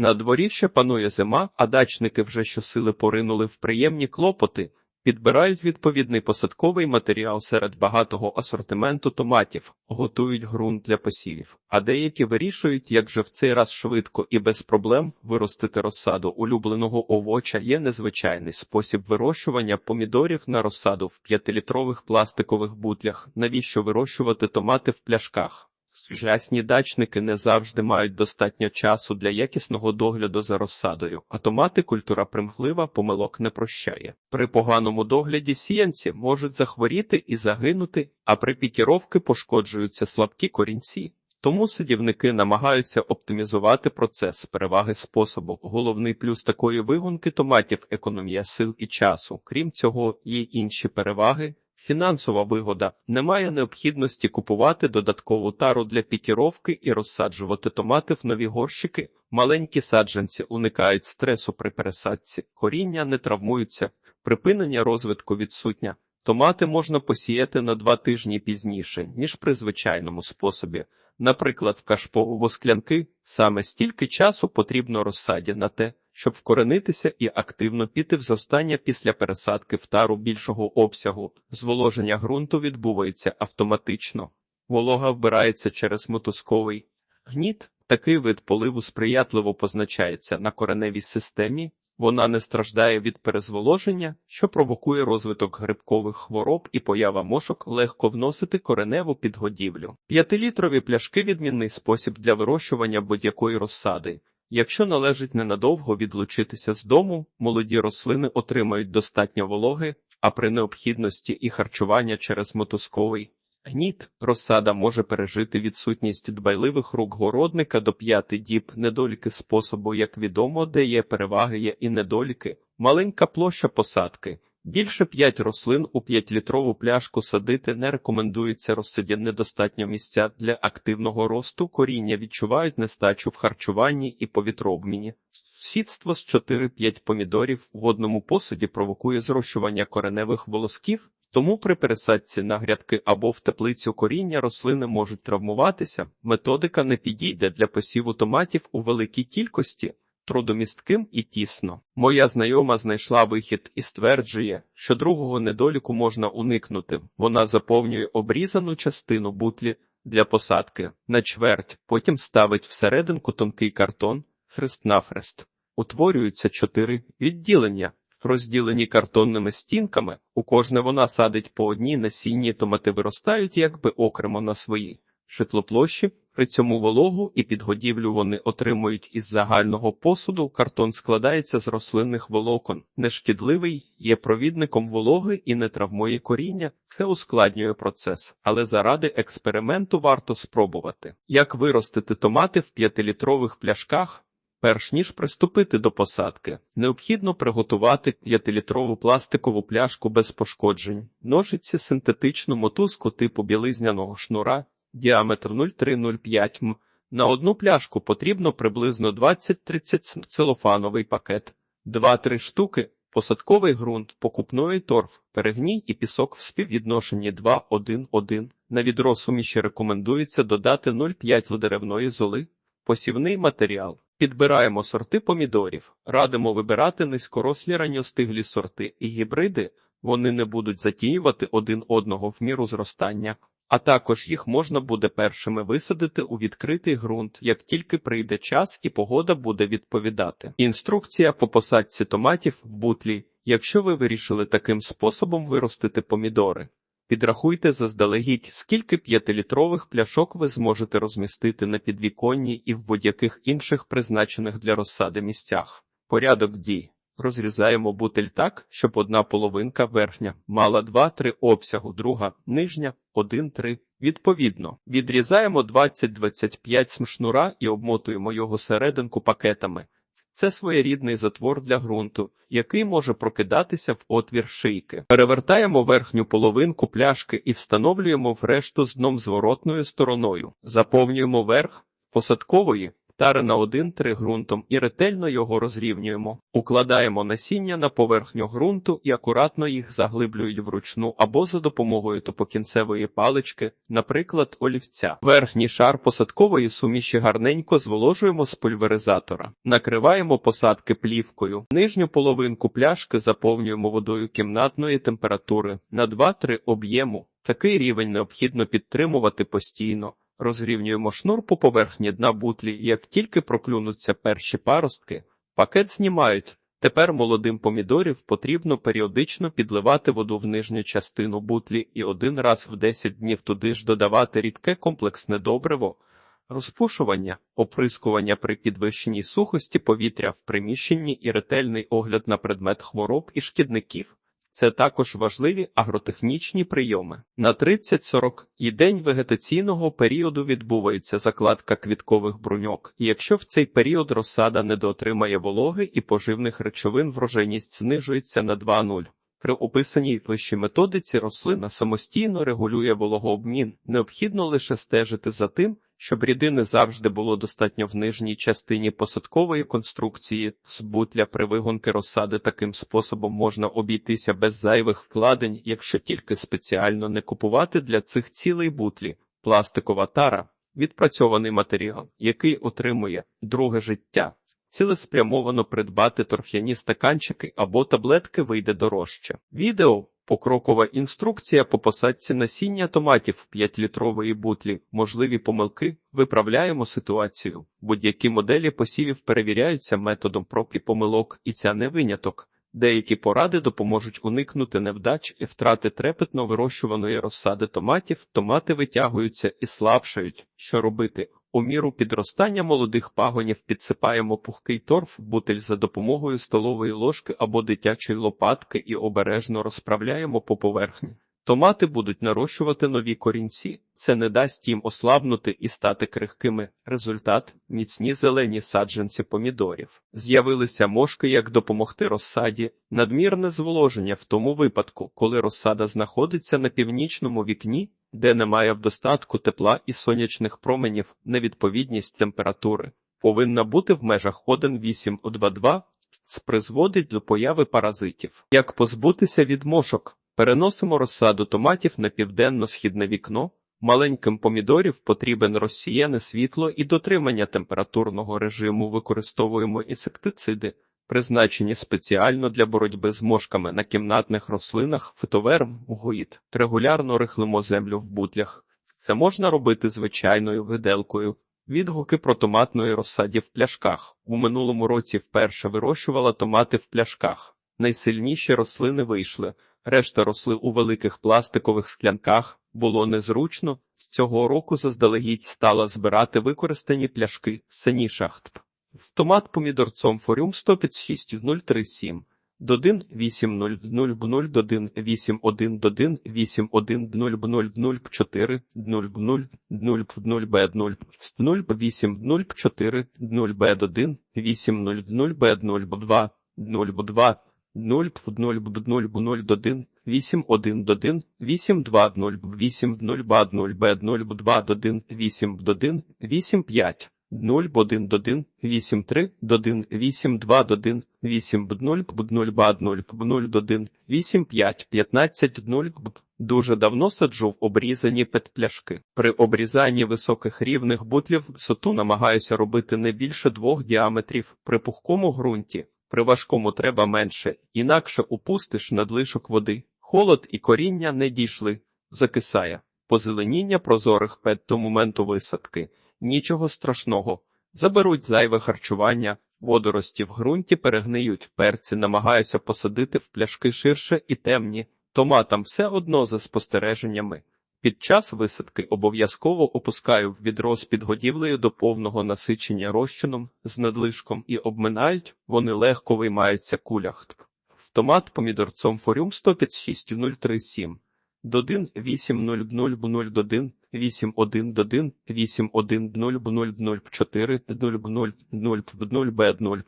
На дворі ще панує зима, а дачники вже щосили поринули в приємні клопоти, підбирають відповідний посадковий матеріал серед багатого асортименту томатів, готують ґрунт для посівів, а деякі вирішують, як же в цей раз швидко і без проблем виростити розсаду улюбленого овоча є незвичайний спосіб вирощування помідорів на розсаду в 5-літрових пластикових бутлях. Навіщо вирощувати томати в пляшках? Сучасні дачники не завжди мають достатньо часу для якісного догляду за розсадою, а томати культура примхлива помилок не прощає. При поганому догляді сіянці можуть захворіти і загинути, а при пікіровки пошкоджуються слабкі корінці. Тому садівники намагаються оптимізувати процес переваги способу. Головний плюс такої вигонки томатів економія сил і часу. Крім цього, є інші переваги. Фінансова вигода немає необхідності купувати додаткову тару для пікіровки і розсаджувати томати в нові горщики. Маленькі саджанці уникають стресу при пересадці, коріння не травмуються, припинення розвитку відсутня. Томати можна посіяти на два тижні пізніше, ніж при звичайному способі. Наприклад, в кашпово склянки саме стільки часу потрібно розсаді на те, щоб вкоренитися і активно піти в зростання після пересадки в тару більшого обсягу. Зволоження ґрунту відбувається автоматично. Волога вбирається через мотузковий гніт. Такий вид поливу сприятливо позначається на кореневій системі. Вона не страждає від перезволоження, що провокує розвиток грибкових хвороб і поява мошок легко вносити кореневу підгодівлю. П'ятилітрові пляшки відмінний спосіб для вирощування будь-якої розсади. Якщо належить ненадовго відлучитися з дому, молоді рослини отримають достатньо вологи, а при необхідності і харчування через мотузковий гніт розсада може пережити відсутність дбайливих рук городника до п'яти діб, недоліки способу, як відомо, де є переваги є і недоліки, маленька площа посадки. Більше 5 рослин у 5-літрову пляшку садити не рекомендується розсаді недостатньо місця для активного росту, коріння відчувають нестачу в харчуванні і повітрообміні. Сідство з 4-5 помідорів в одному посуді провокує зрощування кореневих волосків, тому при пересадці на грядки або в теплицю коріння рослини можуть травмуватися. Методика не підійде для посіву томатів у великій кількості трудомістким і тісно. Моя знайома знайшла вихід і стверджує, що другого недоліку можна уникнути. Вона заповнює обрізану частину бутлі для посадки на чверть, потім ставить всерединку тонкий картон, хрест навхрест. Утворюються чотири відділення. Розділені картонними стінками, у кожне вона садить по одній насінні томати виростають якби окремо на свої житлоплощі, при цьому вологу і підгодівлю вони отримують із загального посуду. Картон складається з рослинних волокон, нешкідливий, є провідником вологи і не травмує коріння. Це ускладнює процес, але заради експерименту варто спробувати. Як виростити томати в 5-літрових пляшках? Перш ніж приступити до посадки, необхідно приготувати 5-літрову пластикову пляшку без пошкоджень, ножиці синтетичну мотузку типу білизняного шнура, діаметр 0,305 м. На одну пляшку потрібно приблизно 20-30 целофановий пакет, 2-3 штуки, посадковий ґрунт, покупної торф, перегній і пісок в співвідношенні 2-1-1. На відро суміші рекомендується додати 0,5 деревної золи, посівний матеріал. Підбираємо сорти помідорів, радимо вибирати низькорослі ранньостиглі сорти і гібриди, вони не будуть затіювати один одного в міру зростання, а також їх можна буде першими висадити у відкритий ґрунт, як тільки прийде час і погода буде відповідати. Інструкція по посадці томатів в бутлі. Якщо ви вирішили таким способом виростити помідори, підрахуйте заздалегідь, скільки п'ятилітрових пляшок ви зможете розмістити на підвіконні і в будь-яких інших призначених для розсади місцях. Порядок дій. Розрізаємо бутиль так, щоб одна половинка верхня мала 2-3 обсягу, друга нижня 1-3. Відповідно, відрізаємо 20-25 см шнура і обмотуємо його серединку пакетами. Це своєрідний затвор для ґрунту, який може прокидатися в отвір шийки. Перевертаємо верхню половинку пляшки і встановлюємо в решту з дном зворотною стороною. Заповнюємо верх посадкової тари на 1-3 ґрунтом і ретельно його розрівнюємо. Укладаємо насіння на поверхню ґрунту і акуратно їх заглиблюють вручну або за допомогою топокінцевої палички, наприклад, олівця. Верхній шар посадкової суміші гарненько зволожуємо з пульверизатора. Накриваємо посадки плівкою. Нижню половинку пляшки заповнюємо водою кімнатної температури на 2-3 об'єму. Такий рівень необхідно підтримувати постійно. Розрівнюємо шнур по поверхні дна бутлі, як тільки проклюнуться перші паростки, пакет знімають. Тепер молодим помідорів потрібно періодично підливати воду в нижню частину бутлі і один раз в 10 днів туди ж додавати рідке комплексне добриво, розпушування, оприскування при підвищеній сухості повітря в приміщенні і ретельний огляд на предмет хвороб і шкідників. Це також важливі агротехнічні прийоми. На 30-40 і день вегетаційного періоду відбувається закладка квіткових бруньок, і якщо в цей період розсада недоотримає вологи і поживних речовин, врожайність знижується на 2,0. При описаній вищій методиці рослина самостійно регулює вологообмін. Необхідно лише стежити за тим, щоб рідини завжди було достатньо в нижній частині посадкової конструкції з бутля при вигонки розсади. Таким способом можна обійтися без зайвих вкладень, якщо тільки спеціально не купувати для цих цілей бутлі. Пластикова тара відпрацьований матеріал, який отримує друге життя. Цілеспрямовано придбати торф'яні стаканчики або таблетки вийде дорожче. Відео покрокова інструкція по посадці насіння томатів в 5-літрової бутлі. Можливі помилки. Виправляємо ситуацію. Будь-які моделі посівів перевіряються методом проб і помилок, і ця не виняток. Деякі поради допоможуть уникнути невдач і втрати трепетно вирощуваної розсади томатів. Томати витягуються і слабшають. Що робити? У міру підростання молодих пагонів підсипаємо пухкий торф в бутиль за допомогою столової ложки або дитячої лопатки і обережно розправляємо по поверхні. Томати будуть нарощувати нові корінці. Це не дасть їм ослабнути і стати крихкими. Результат міцні зелені саджанці помідорів. З'явилися мошки, як допомогти розсаді, надмірне зволоження в тому випадку, коли розсада знаходиться на північному вікні, де немає в достатку тепла і сонячних променів, невідповідність температури повинна бути в межах 1,8-2,2, це призводить до появи паразитів. Як позбутися від мошок? Переносимо розсаду томатів на південно-східне вікно. Маленьким помідорів потрібен розсіяне світло і дотримання температурного режиму. Використовуємо інсектициди, призначені спеціально для боротьби з мошками на кімнатних рослинах, фитоверм, гуїд. Регулярно рихлимо землю в бутлях. Це можна робити звичайною виделкою. Відгуки про томатної розсаді в пляшках. У минулому році вперше вирощувала томати в пляшках. Найсильніші рослини вийшли. Решта росли у великих пластикових склянках, було незручно. Цього року заздалегідь стала збирати використані пляшки сині шахт. В томат помідорцом форюм 105037. Додин 800 додин 81 додин 81 0 4 0 0 0 0 б 0 0 8 0 4 0 б 1 8 0 0 б 0 2 0 2 0 0 0 0 1 8 1 1 8 2 0 8 0 б 0 б 0 2 1 8 1 8 5 0 1 1 8 3 1 8 2 1 8 0 0 б 0 0 1 8 5 15 0 Дуже давно саджу в обрізані петпляшки. При обрізанні високих рівних бутлів висоту намагаюся робити не більше двох діаметрів при пухкому ґрунті. При важкому треба менше, інакше упустиш надлишок води. Холод і коріння не дійшли, закисає. Позеленіння прозорих пет до моменту висадки. Нічого страшного. Заберуть зайве харчування, водорості в ґрунті перегниють, перці намагаюся посадити в пляшки ширше і темні, томатам все одно за спостереженнями. Під час висадки обов'язково опускаю в відро з підгодівлею до повного насичення розчином з надлишком і обминають, вони легко виймаються кулях. В томат помідорцом форюм 105037. Додин 800 додин 81 додин 81 0 0 0 4 0 0 0 0 б 0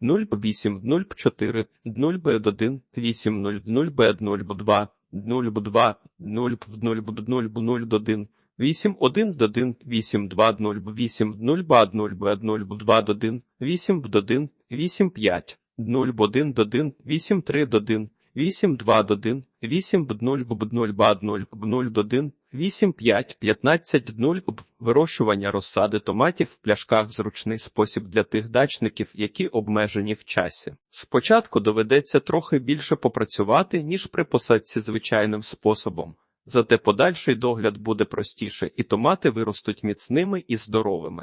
0 8 0 4 0 б 1 8 0 0 б 0 2 0 2 0 0 0 0 1 8 1 до 1 8 2 0 8 0 2 0 2 0 2 до 1 8 до 1 8 5 0 1 до 1 8 3 до 1 8 2 до 1 8 б 0 б 0 ба 0 б 0 до 1 8 5 15 0 вирощування розсади томатів в пляшках зручний спосіб для тих дачників, які обмежені в часі. Спочатку доведеться трохи більше попрацювати, ніж при посадці звичайним способом. Зате подальший догляд буде простіше, і томати виростуть міцними і здоровими.